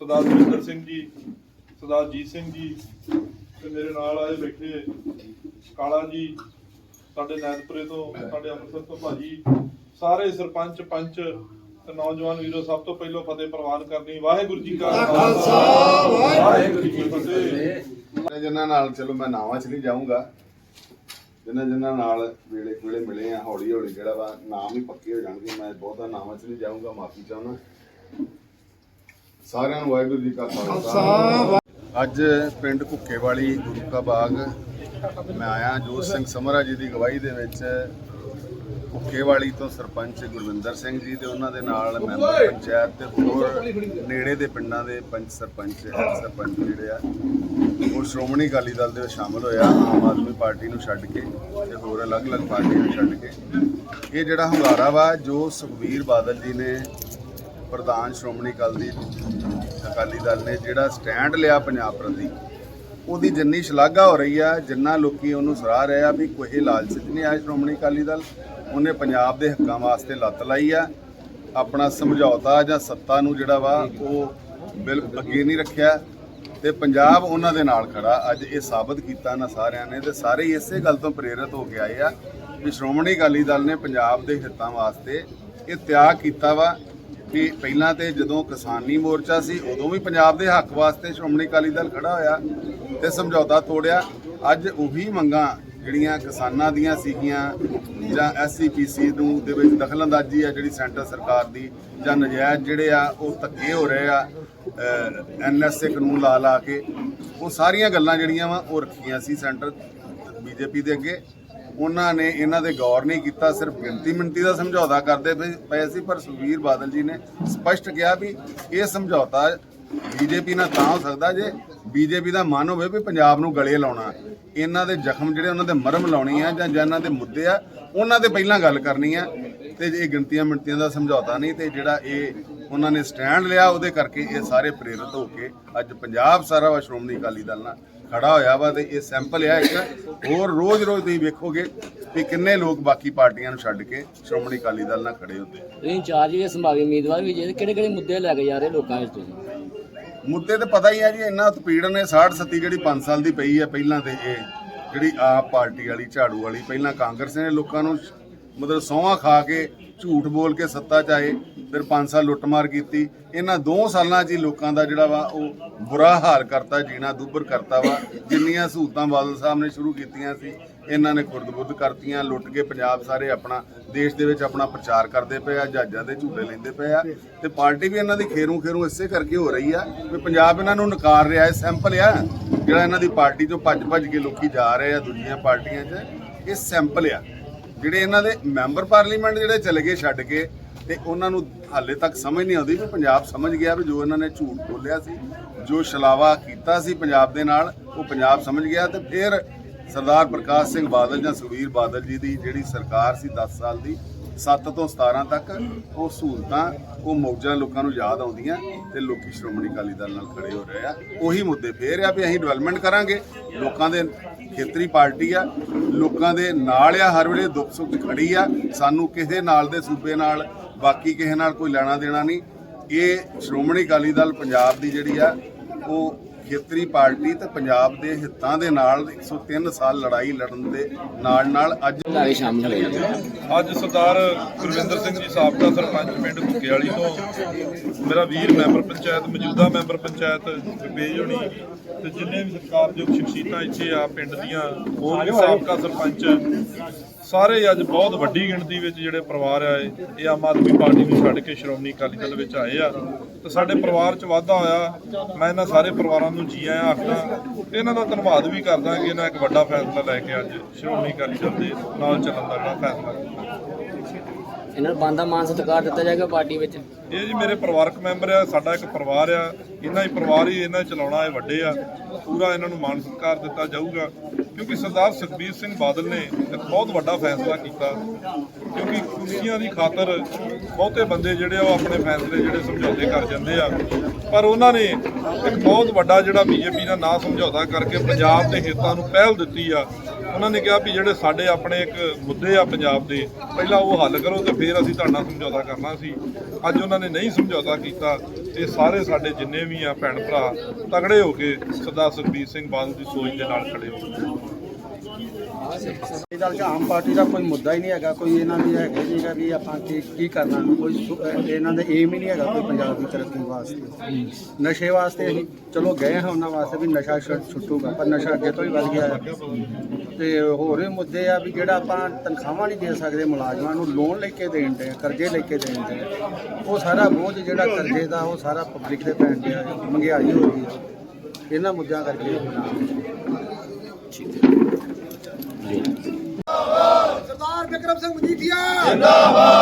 ਸਰਦਾਰ ਜੋਗਿੰਦਰ ਸਿੰਘ ਜੀ, ਸਰਦਾਰ ਜੀਤ ਸਿੰਘ ਜੀ ਤੇ ਮੇਰੇ ਨਾਲ ਆਏ ਬੈਠੇ ਕਾਲਾ ਜੀ, ਸਾਡੇ ਨੈਨਪੁਰੇ ਤੋਂ, ਸਾਡੇ ਅੰਮ੍ਰਿਤਸਰ ਤੋਂ ਭਾਜੀ, ਸਾਰੇ ਸਰਪੰਚ, ਪੰਚ ਤੇ ਨੌਜਵਾਨ ਵੀਰੋ ਸਭ ਤੋਂ ਪਹਿਲਾਂ ਫਤਿਹ ਪ੍ਰਵਾਨ ਕਰਨੀ, ਵਾਹਿਗੁਰੂ ਜੀ ਕਾ ਖਾਲਸਾ, ਵਾਹਿਗੁਰੂ ਜੀ ਕੀ ਫਤਿਹ। ਜਿਨ੍ਹਾਂ ਨਾਲ, ਚਲੋ ਮੈਂ ਨਾਵਾਂ ਚ ਨਹੀਂ ਜਾਊਂਗਾ ਜਿਨ੍ਹਾਂ ਜਿਨ੍ਹਾਂ ਨਾਲ ਵੇਲੇ ਵੇਲੇ ਮਿਲੇ ਆ, ਹੌਲੀ ਹੌਲੀ ਜਿਹੜਾ ਵਾ, ਨਾਮ ਹੀ ਪੱਕੇ ਹੋ ਜਾਣਗੇ। ਮੈਂ ਬਹੁਤਾ ਨਾਮਾਂ ਚ ਨਹੀਂ ਜਾਊਂਗਾ, ਮਾਫੀ ਚਾਹੁੰਦਾ। ਸਾਰਿਆਂ ਨੂੰ ਵਾਹਿਗੁਰੂ ਜੀ ਕਾ ਖਾਲਸਾ। ਅੱਜ ਪਿੰਡ ਭੁੱਕੇਵਾਲੀ ਗੁਰੂ ਕਾ ਬਾਗ, ਮੈਂ ਆਇਆ ਜੋਤ ਸਿੰਘ ਸਮਰਾ ਜੀ ਦੀ ਗਵਾਹੀ ਦੇ ਵਿੱਚ ਭੁੱਖੇਵਾਲੀ ਤੋਂ ਸਰਪੰਚ ਗੁਰਵਿੰਦਰ ਸਿੰਘ ਜੀ ਤੇ ਉਹਨਾਂ ਦੇ ਨਾਲ ਮੈਂਬਰ ਪੰਚਾਇਤ ਤੇ ਹੋਰ ਨੇੜੇ ਦੇ ਪਿੰਡਾਂ ਦੇ ਪੰਚ ਸਰਪੰਚ ਹੈਡ ਸਰਪੰਚ ਜਿਹੜੇ ਆ, ਉਹ ਸ਼੍ਰੋਮਣੀ ਅਕਾਲੀ ਦਲ ਦੇ ਵਿੱਚ ਸ਼ਾਮਲ ਹੋਇਆ ਆਮ ਆਦਮੀ ਪਾਰਟੀ ਨੂੰ ਛੱਡ ਕੇ ਤੇ ਹੋਰ ਅਲੱਗ-ਅਲੱਗ ਪਾਰਟੀਆਂ ਨੂੰ ਛੱਡ ਕੇ। ਇਹ ਜਿਹੜਾ ਹੰਗਾਰਾ ਵਾ, ਜੋ ਸੁਖਬੀਰ ਬਾਦਲ ਜੀ ਨੇ ਪ੍ਰਧਾਨ ਸ਼੍ਰੋਮਣੀ ਅਕਾਲੀ ਅਕਾਲੀ ਦਲ ਨੇ ਜਿਹੜਾ ਸਟੈਂਡ ਲਿਆ ਪੰਜਾਬ ਪ੍ਰਤੀ ਉਹਦੀ ਜਿੰਨੀ ਸ਼ਲਾਘਾ ਹੋ ਰਹੀ ਆ, ਜਿੰਨਾ ਲੋਕੀ ਉਹਨੂੰ ਸਰਾਹ ਰਹੇ ਆ ਵੀ ਕੋਈ ਲਾਲਚ ਨਹੀਂ ਆਇਆ ਸ਼੍ਰੋਮਣੀ ਅਕਾਲੀ ਦਲ, ਉਹਨੇ ਪੰਜਾਬ ਦੇ ਹੱਕਾਂ ਵਾਸਤੇ ਲੱਤ ਲਾਈ ਆ। ਆਪਣਾ ਸਮਝੌਤਾ ਜਾਂ ਸੱਤਾ ਨੂੰ ਜਿਹੜਾ ਵਾ, ਉਹ ਬਿਲ, ਅੱਗੇ ਨਹੀਂ ਰੱਖਿਆ। ਤੇ ਪੰਜਾਬ ਉਹਨਾਂ ਦੇ ਨਾਲ ਖੜਾ। ਅੱਜ ਇਹ ਸਾਬਤ ਕੀਤਾ ਨਾ ਸਾਰਿਆਂ ਨੇ ਤੇ ਸਾਰੇ ਹੀ ਇਸੇ ਗੱਲ ਤੋਂ ਪ੍ਰੇਰਿਤ ਹੋ ਕੇ ਆਏ ਆ ਵੀ ਸ਼੍ਰੋਮਣੀ ਅਕਾਲੀ ਦਲ ਨੇ ਪੰਜਾਬ ਦੇ ਹਿੱਤਾਂ ਵਾਸਤੇ ਇਹ ਤਿਆਗ ਕੀਤਾ ਵਾ। ਕਿ ਪਹਿਲਾਂ ਤੇ ਜਦੋਂ ਕਿਸਾਨੀ ਮੋਰਚਾ ਸੀ, ਉਦੋਂ ਵੀ ਪੰਜਾਬ ਦੇ ਹੱਕ ਵਾਸਤੇ ਸ਼੍ਰੋਮਣੀ ਅਕਾਲੀ ਦਲ ਖੜਾ ਹੋਇਆ ਤੇ ਸਮਝੌਤਾ ਤੋੜਿਆ। ਅੱਜ ਉਹੀ ਮੰਗਾਂ ਜਿਹੜੀਆਂ ਕਿਸਾਨਾਂ ਦੀਆਂ ਸੀਗੀਆਂ ਜਾਂ ਐਸਸੀਪੀਸੀ ਨੂੰ ਦੇ ਵਿੱਚ ਦਖਲਅੰਦਾਜ਼ੀ ਆ, ਜਿਹੜੀ ਸੈਂਟਰ ਸਰਕਾਰ ਦੀ ਜਾਂ ਨਜਾਇਜ਼ ਜਿਹੜੇ ਆ, ਉਹ ਧੱਕੇ ਹੋ ਰਹੇ ਆ ਐਨਐਸਏ ਕਾਨੂੰਨ ਲਾ ਲਾ ਕੇ, ਉਹ ਸਾਰੀਆਂ ਗੱਲਾਂ ਜਿਹੜੀਆਂ ਵਾ, ਉਹ ਰੱਖੀਆਂ ਸੀ ਸੈਂਟਰ ਬੀਜੇਪੀ ਦੇ ਅੱਗੇ। ਉਹਨਾਂ ਨੇ ਇਹਨਾਂ ਦੇ ਗੌਰ ਨਹੀਂ ਕੀਤਾ, ਸਿਰਫ ਗਿਣਤੀ ਮਿੰਤੀ ਦਾ ਸਮਝੌਤਾ ਕਰਦੇ ਪਏ- ਸੀ, ਪਰ ਸੁਖਬੀਰ ਬਾਦਲ ਜੀ ਨੇ ਸਪਸ਼ਟ ਕਿਹਾ ਵੀ ਇਹ ਸਮਝੌਤਾ ਬੀਜੇਪੀ ਨਾਲ ਤਾਂ ਹੋ ਸਕਦਾ ਜੇ ਬੀਜੇਪੀ ਦਾ ਮਨ ਹੋਵੇ ਵੀ ਪੰਜਾਬ ਨੂੰ ਗਲੇ ਲਾਉਣਾ। ਇਹਨਾਂ ਦੇ ਜ਼ਖਮ ਜਿਹੜੇ ਉਹਨਾਂ ਦੇ ਮਰਮ ਲਾਉਣੀ ਆ ਜਾਂ ਜਾਂ ਇਹਨਾਂ ਦੇ ਮੁੱਦੇ ਆ, ਉਹਨਾਂ ਤੇ ਪਹਿਲਾਂ ਗੱਲ ਕਰਨੀ ਆ ਤੇ ਇਹ ਗਿਣਤੀਆਂ ਮਿੰਟੀਆਂ ਦਾ ਸਮਝੌਤਾ ਨਹੀਂ ਤੇ ਜਿਹੜਾ ਇਹ ਉਹਨਾਂ ਨੇ ਸਟੈਂਡ ਲਿਆ ਉਹਦੇ ਕਰਕੇ ਇਹ ਸਾਰੇ ਪ੍ਰੇਰਿਤ ਹੋ ਕੇ ਅੱਜ ਪੰਜਾਬ ਸਾਰਾ ਵਾ ਸ਼੍ਰੋਮਣੀ ਅਕਾਲੀ ਦਲ ਨਾਲ ਖੜਾ ਹੋਇਆ ਵਾ ਤੇ ਇਹ ਸੈਂਪਲ ਆ ਇੱਕ। ਹੋਰ ਰੋਜ਼-ਰੋਜ਼ ਤੁਸੀਂ ਵੇਖੋਗੇ ਵੀ ਕਿੰਨੇ ਲੋਕ ਬਾਕੀ ਪਾਰਟੀਆਂ ਨੂੰ ਛੱਡ ਕੇ ਸ਼੍ਰੋਮਣੀ ਅਕਾਲੀ ਦਲ ਨਾਲ ਖੜੇ ਹੁੰਦੇ ਤੁਸੀਂ ਇੰਚਾਰਜ ਦੇ ਸੰਭਾਵੀ ਉਮੀਦਵਾਰ ਵੀ ਜੇ ਕਿਹੜੇ ਕਿਹੜੇ ਮੁੱਦੇ ਲੈ ਕੇ ਜਾ ਰਹੇ ਲੋਕਾਂ ਵਿੱਚ ਤੁਸੀਂ? ਮੁੱਦੇ ਤੇ ਪਤਾ ਹੀ ਆ ਜੀ ਇੰਨਾ ਉਤਪੀੜਨ ਹੈ 60 37 ਜਿਹੜੀ 5 ਸਾਲ ਦੀ ਪਈ ਹੈ ਪਹਿਲਾਂ ਤੇ ਇਹ ਜਿਹੜੀ ਆਪ ਪਾਰਟੀ ਵਾਲੀ ਝਾੜੂ ਵਾਲੀ ਪਹਿਲਾਂ ਕਾਂਗਰਸ ਨੇ ਲੋਕਾਂ ਨੂੰ ਮਤਲਬ ਸੌਂਹਾਂ ਖਾ ਕੇ ਝੂਠ ਬੋਲ ਕੇ ਸੱਤਾ ਚ ਆਏ, ਫਿਰ 5 ਸਾਲ ਲੁੱਟਮਾਰ ਕੀਤੀ। ਇਹਨਾਂ 2 ਸਾਲਾਂ 'ਚ ਹੀ ਲੋਕਾਂ ਦਾ ਜਿਹੜਾ ਵਾ, ਉਹ ਬੁਰਾ ਹਾਲ ਕਰਤਾ, ਜੀਣਾ ਦੁੱਭਰ ਕਰਤਾ ਵਾ। ਜਿੰਨੀਆਂ ਸਹੂਲਤਾਂ ਬਾਦਲ ਸਾਹਿਬ ਨੇ ਸ਼ੁਰੂ ਕੀਤੀਆਂ ਸੀ, ਇਹਨਾਂ ਨੇ ਖੁਰਦ-ਬੁਰਦ ਕਰਤੀਆਂ, ਲੁੱਟ ਕੇ ਪੰਜਾਬ ਸਾਰੇ ਆਪਣਾ, ਦੇਸ਼ ਦੇ ਵਿੱਚ ਆਪਣਾ ਪ੍ਰਚਾਰ ਕਰਦੇ ਪਏ ਆ, ਜਹਾਜ਼ਾਂ ਦੇ ਝੂਟੇ ਲੈਂਦੇ ਪਏ ਆ। ਤੇ ਪਾਰਟੀ ਵੀ ਇਹਨਾਂ ਦੀ ਖੇਰੂ ਖੇਰੂ ਇਸੇ ਕਰਕੇ ਹੋ ਰਹੀ ਆ ਵੀ ਪੰਜਾਬ ਇਹਨਾਂ ਨੂੰ ਨਕਾਰ ਰਿਹਾ ਹੈ, ਸੈਂਪਲ ਆ। ਜਿਹੜਾ ਇਹਨਾਂ ਦੀ ਪਾਰਟੀ ਚੋਂ ਭੱਜ-ਭੱਜ ਕੇ ਲੋਕੀ ਜਾ ਰਹੇ ਆ ਦੂਜੀਆਂ ਪਾਰਟੀਆਂ 'ਚ, ਇਹ ਸੈਂਪਲ ਆ। ਜਿਹੜੇ ਇਹਨਾਂ ਦੇ ਮੈਂਬਰ ਪਾਰਲੀਮੈਂਟ ਜਿਹੜੇ ਚਲੇ ਗਏ ਛੱਡ ਕੇ ਤੇ ਉਹਨਾਂ ਨੂੰ ਹਾਲੇ ਤੱਕ ਸਮਝ ਨਹੀਂ ਆਉਂਦੀ ਵੀ ਪੰਜਾਬ ਸਮਝ ਗਿਆ ਵੀ ਜੋ ਇਹਨਾਂ ਨੇ ਝੂਠ ਬੋਲਿਆ ਸੀ, ਜੋ ਛਲਾਵਾ ਕੀਤਾ ਸੀ ਪੰਜਾਬ ਦੇ ਨਾਲ, ਉਹ ਪੰਜਾਬ ਸਮਝ ਗਿਆ ਤੇ ਫਿਰ ਸਰਦਾਰ ਪ੍ਰਕਾਸ਼ ਸਿੰਘ ਬਾਦਲ ਜਾਂ ਸੁਖਬੀਰ ਬਾਦਲ ਜੀ ਦੀ ਜਿਹੜੀ ਸਰਕਾਰ ਸੀ 10 ਸਾਲ ਦੀ 7 ਤੋਂ 17 ਤੱਕ, ਉਹ ਸਹੂਲਤਾਂ, ਉਹ ਮੌਜਾਂ ਲੋਕਾਂ ਨੂੰ ਯਾਦ ਆਉਂਦੀਆਂ ਤੇ ਲੋਕੀ ਸ਼੍ਰੋਮਣੀ ਅਕਾਲੀ ਦਲ ਨਾਲ ਖੜੇ ਹੋ ਰਹੇ ਆ। ਉਹੀ ਮੁੱਦੇ ਫੇਰ ਆ ਵੀ ਅਸੀਂ ਡਿਵੈਲਪਮੈਂਟ ਕਰਾਂਗੇ, ਲੋਕਾਂ ਦੇ ਖੇਤਰੀ ਪਾਰਟੀ ਆ ਲੋਕਾਂ ਦੇ ਨਾਲ ਆ ਹਰ ਵੇਲੇ ਦੁੱਖ ਸੁੱਖ 'ਚ ਖੜੀ ਆ। ਸਾਨੂੰ ਕਿਸੇ ਨਾਲ ਦੇ ਸੂਬੇ ਨਾਲ ਬਾਕੀ ਕਿਸੇ ਨਾਲ ਕੋਈ ਲੈਣਾ ਦੇਣਾ ਨਹੀਂ। ਇਹ ਸ਼੍ਰੋਮਣੀ ਅਕਾਲੀ ਦਲ ਪੰਜਾਬ ਦੀ ਜਿਹੜੀ ਆ ਉਹ ਖੇਤਰੀ ਪਾਰਟੀ ਤੇ ਪੰਜਾਬ ਦੇ ਹਿੱਤਾਂ ਦੇ ਨਾਲ 103 ਸਾਲ ਲੜਾਈ ਲੜਨ ਦੇ ਨਾਲ ਨਾਲ ਅੱਜ ਸ਼ਾਮਲ ਹੋਏ ਅੱਜ ਸਰਦਾਰ ਗੁਰਵਿੰਦਰ ਸਿੰਘ ਜੀ ਸਾਬਕਾ ਸਰਪੰਚ ਪਿੰਡ ਭੁੱਕੇ ਵਾਲੀ ਤੋਂ ਮੇਰਾ ਵੀਰ ਮੈਂਬਰ ਪੰਚਾਇਤ ਮੌਜੂਦਾ ਮੈਂਬਰ ਪੰਚਾਇਤ ਵਿਵੇਜ ਹੋਣੀ ਤੇ ਜਿੰਨੇ ਵੀ ਸਰਕਾਰਯੋਗ ਸ਼ਖਸੀਅਤਾਂ ਇੱਥੇ ਆ ਪਿੰਡ ਦੀਆਂ ਹੋਰ ਵੀ ਸਾਬਕਾ ਸਰਪੰਚ ਸਾਰੇ ਅੱਜ ਬਹੁਤ ਵੱਡੀ ਗਿਣਤੀ ਵਿੱਚ ਜਿਹੜੇ ਪਰਿਵਾਰ ਆਏ ਇਹ ਆਮ ਆਦਮੀ ਪਾਰਟੀ ਨੂੰ ਛੱਡ ਕੇ ਸ਼੍ਰੋਮਣੀ ਅਕਾਲੀ ਦਲ ਵਿੱਚ ਆਏ ਆ। ਤੇ ਸਾਡੇ ਪਰਿਵਾਰ 'ਚ ਵਾਧਾ ਹੋਇਆ। ਮੈਂ ਇਹਨਾਂ ਸਾਰੇ ਪਰਿਵਾਰਾਂ ਨੂੰ ਜੀ ਆਇਆਂ ਆਖਦਾ ਇਹਨਾਂ ਦਾ ਧੰਨਵਾਦ ਵੀ ਕਰਦਾ ਕਿ ਇਹਨਾਂ ਇੱਕ ਵੱਡਾ ਫੈਸਲਾ ਲੈ ਕੇ ਅੱਜ ਸ਼੍ਰੋਮਣੀ ਅਕਾਲੀ ਦਲ ਦੇ ਨਾਲ ਚੱਲਣ ਦਾ ਜਿਹੜਾ ਫੈਸਲਾ। ਕੀਤਾ ਇਹਨਾਂ ਨੂੰ ਬੰਦਾ ਮਾਨ ਸਤਿਕਾਰ ਦਿੱਤਾ ਜਾਏਗਾ ਪਾਰਟੀ ਵਿੱਚ। ਇਹ ਜੀ ਮੇਰੇ ਪਰਿਵਾਰਕ ਮੈਂਬਰ ਆ, ਸਾਡਾ ਇੱਕ ਪਰਿਵਾਰ ਆ। ਇਹਨਾਂ ਹੀ ਪਰਿਵਾਰ ਹੀ ਇਹਨਾਂ ਚਲਾਉਣਾ ਇਹ ਵੱਡੇ ਆ। ਪੂਰਾ ਇਹਨਾਂ ਨੂੰ ਮਾਣ ਸਤਿਕਾਰ ਦਿੱਤਾ ਜਾਊਗਾ। ਕਿਉਂਕਿ ਸਰਦਾਰ ਸੁਖਬੀਰ ਸਿੰਘ ਬਾਦਲ ਨੇ ਇੱਕ ਬਹੁਤ ਵੱਡਾ ਫੈਸਲਾ ਕੀਤਾ। ਕਿਉਂਕਿ ਕੁਰਸੀਆਂ ਦੀ ਖਾਤਰ ਬਹੁਤੇ ਬੰਦੇ ਜਿਹੜੇ ਆ ਉਹ ਆਪਣੇ ਫੈਸਲੇ ਜਿਹੜੇ ਸਮਝੌਤੇ ਕਰ ਜਾਂਦੇ ਆ। ਪਰ ਉਹਨਾਂ ਨੇ ਇੱਕ ਬਹੁਤ ਵੱਡਾ ਜਿਹੜਾ ਬੀਜੇਪੀ ਦਾ ਨਾਂ ਸਮਝੌਤਾ ਕਰਕੇ ਪੰਜਾਬ ਦੇ ਹਿੱਤਾਂ ਨੂੰ ਪਹਿਲ ਦਿੱਤੀ ਆ। ਉਹਨਾਂ ਨੇ ਕਿਹਾ ਵੀ ਜਿਹੜੇ ਸਾਡੇ ਆਪਣੇ ਇੱਕ ਮੁੱਦੇ ਆ ਪੰਜਾਬ ਦੇ, ਪਹਿਲਾਂ ਉਹ ਹੱਲ ਕਰੋ ਤੇ ਫਿਰ ਅਸੀਂ ਤੁਹਾਡਾ ਸਮਝੌਤਾ ਕਰਨਾ ਸੀ। ਅੱਜ ਉਹਨਾਂ ਨੇ ਨਹੀਂ ਸਮਝੌਤਾ ਕੀਤਾ ਇਹ ਸਾਰੇ ਸਾਡੇ ਜਿੰਨੇ ਵੀ ਆ ਭੈਣ ਭਰਾ ਤਗੜੇ ਹੋ ਕੇ ਸਰਦਾਰ ਸੁਖਬੀਰ ਸਿੰਘ ਬਾਦਲ ਦੀ ਸੋਚ ਦੇ ਨਾਲ ਖੜੇ ਹੋ ਅਕਾਲੀ ਦਲ 'ਚ ਆਮ ਪਾਰਟੀ ਦਾ ਕੋਈ ਮੁੱਦਾ ਹੀ ਨਹੀਂ ਹੈਗਾ, ਕੋਈ ਇਹਨਾਂ ਦੀ ਹੈਗਾ ਨਹੀਂਗਾ ਵੀ ਆਪਾਂ ਕੀ ਕੀ ਕਰਨਾ? ਕੋਈ ਸੁ- ਅਹ ਇਹਨਾਂ ਦਾ ਏਮ ਹੀ ਨਹੀਂ ਹੈਗਾ ਕੋਈ ਪੰਜਾਬ ਦੀ ਤਰੱਕੀ ਵਾਸਤੇ। ਨਸ਼ੇ ਵਾਸਤੇ ਅਸੀਂ ਚਲੋ ਗਏ ਹਾਂ ਉਹਨਾਂ ਵਾਸਤੇ ਵੀ ਨਸ਼ਾ ਛੁੱਟ- ਛੁੱਟੂਗਾ, ਪਰ ਨਸ਼ਾ ਅੱਗੇ ਤੋਂ ਹੀ ਵੱਧ ਗਿਆ ਹੈ। ਤੇ ਹੋਰ ਵੀ ਮੁੱਦੇ ਆ ਵੀ ਜਿਹੜਾ ਆਪਾਂ ਤਨਖਾਹਾਂ ਨਹੀਂ ਦੇ ਸਕਦੇ ਮੁਲਾਜ਼ਮਾਂ ਨੂੰ ਲੋਨ ਲੈ ਕੇ ਦੇਣ ਦੇ ਕਰਜ਼ੇ ਲੈ ਕੇ ਦੇਣ ਦੇ ਉਹ ਸਾਰਾ ਬੋਝ ਜਿਹੜਾ ਕਰਜ਼ੇ ਦਾ, ਉਹ ਸਾਰਾ ਪਬਲਿਕ ਦੇ ਪੈਣ ਤੇ ਮਹਿੰਗਾਈ ਹੋ ਰਹੀ ਹੈ ਇਹਨਾਂ ਮੁੱਦਿਆਂ ਕਰਕੇ। ਸਰਦਾਰ ਸਿੰਘ ਮਜੀਠੀਆ। ਜਿੰਦਾਬਾਦ।